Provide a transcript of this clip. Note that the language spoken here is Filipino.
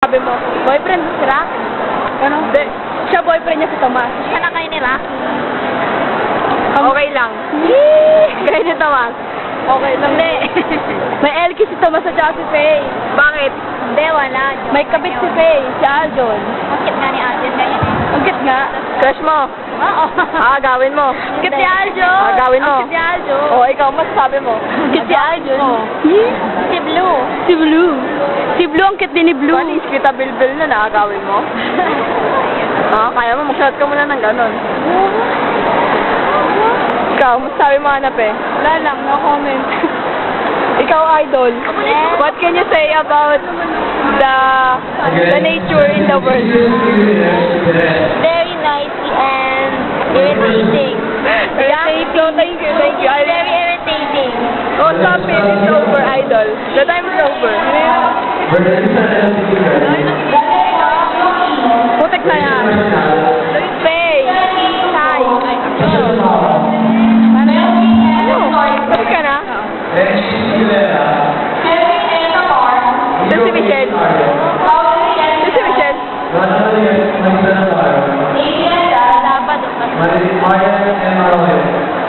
Sabi mo, boyfriend mo si Rock? Ano? Hindi. Siya boyfriend niya si Tomas. Siya na kayo nila? Okay lang. Kayo ni Tomas? Okay lang. Hindi. May LK si Tomas at saka si Faye. Bakit? Hindi, wala. May kabit si Faye, si Aldon. Bakit nga ni Alden ganyan eh? Ang cute nga. Crush mo? Oo. Ah, gawin mo. Cute si Aljo. Ah, gawin mo. Ang cute si Aljo. Oh, ikaw, masasabi mo. Cute si Aljo. Si Blue. Si Blue. Si Blue, ang cute din ni Blue. Panis kita bilbil na nakagawin mo. ah, kaya mo, mag-shot ka muna ng ganon. Ikaw, masasabi mo hanap eh. Wala lang, no comment. Ikaw, idol. Yes. What can you say about the the nature in the world? And irritating. Irritating. So, thank you, thank you. I- Very irritating. Oh, stop it. It's over, idol. The time is over. Putik na yan. Stay. Hi. Ano? Ano? Putik ka na? Ito si Michelle. Brian and Marlene.